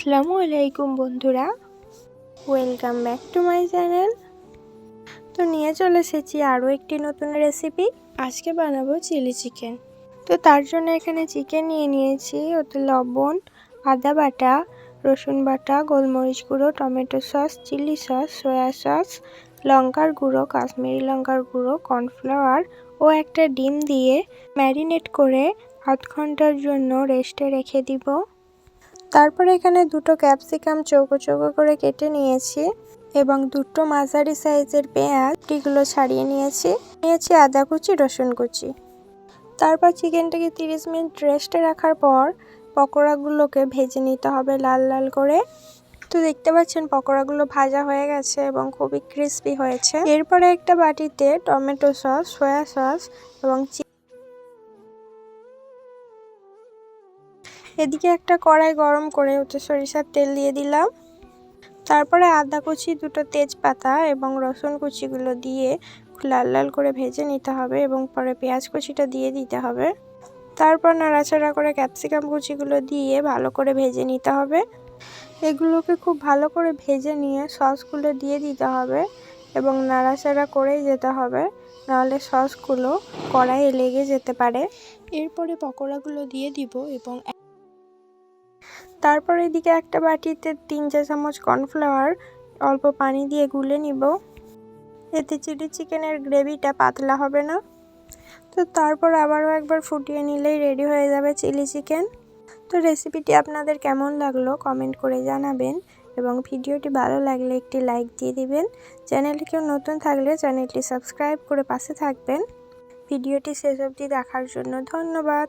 আসসালামু আলাইকুম বন্ধুরা। Welcome back to my channel তো নিয়ে চলে এসেছি আরও একটি নতুন রেসিপি আজকে বানাবো চিলি চিকেন তো তার জন্য এখানে চিকেন নিয়ে নিয়েছি, ওতে লবণ, আদা বাটা, রসুন বাটা, গোলমরিচ গুঁড়ো, tomato sauce, chilli sauce soya sauce লঙ্কার গুঁড়ো, কাশ্মীরি লঙ্কার গুঁড়ো কর্নফ্লাওয়ার ও একটা ডিম দিয়ে ম্যারিনেট করে আধ ঘণ্টার জন্য রেস্টে রেখে দিব। তারপরে এখানে দুটো ক্যাপসিকাম চৌকো চৌকো করে কেটে নিয়েছি এবং দুটো মাঝারি সাইজের পেঁয়াজ এগুলো ছাড়িয়ে নিয়েছি। নিয়েছি আদা কুচি, রসুন কুচি। তারপর চিকেনটাকে তিরিশ মিনিট রেস্টে রাখার পর পকোড়াগুলোকে ভেজে নিতে হবে লাল লাল করে। তো দেখতে পাচ্ছেন পকোড়াগুলো ভাজা হয়ে গেছে এবং খুবই ক্রিস্পি হয়েছে। এরপরে একটা বাটিতে টমেটো সস, সয়া সস এবং এদিকে একটা কড়াই গরম করে ওতে সরিষার তেল দিয়ে দিলাম। তারপরে আদা কুচি, দুটো তেজপাতা এবং রসুন কুচিগুলো দিয়ে লাল লাল করে ভেজে নিতে হবে এবং পরে পেঁয়াজ কুচিটা দিয়ে দিতে হবে। তারপর নাড়াচাড়া করে ক্যাপসিকাম কুচিগুলো দিয়ে ভালো করে ভেজে নিতে হবে। এগুলোকে খুব ভালো করে ভেজে নিয়ে সসগুলো দিয়ে দিতে হবে এবং নাড়াচাড়া করেই যেতে হবে, নাহলে সসগুলো কড়াইয়ে লেগে যেতে পারে। এরপরে পকোড়াগুলো দিয়ে দিব এবং তারপর এদিকে একটা বাটিতে তিন চা চামচ কর্নফ্লাওয়ার, অল্প পানি দিয়ে গুলে নিব। এতে চিলি চিকেনের গ্রেভিটা পাতলা হবে না। তো তারপর আবারও একবার ফুটিয়ে নিলেই রেডি হয়ে যাবে চিলি চিকেন। তো রেসিপিটি আপনাদের কেমন লাগল কমেন্ট করে জানাবেন এবং ভিডিওটি ভালো লাগলে একটি লাইক দিয়ে দিবেন। চ্যানেলটি কেউ নতুন থাকলে চ্যানেলটি সাবস্ক্রাইব করে পাশে থাকবেন। ভিডিওটি শেষ অবধি দেখার জন্য ধন্যবাদ।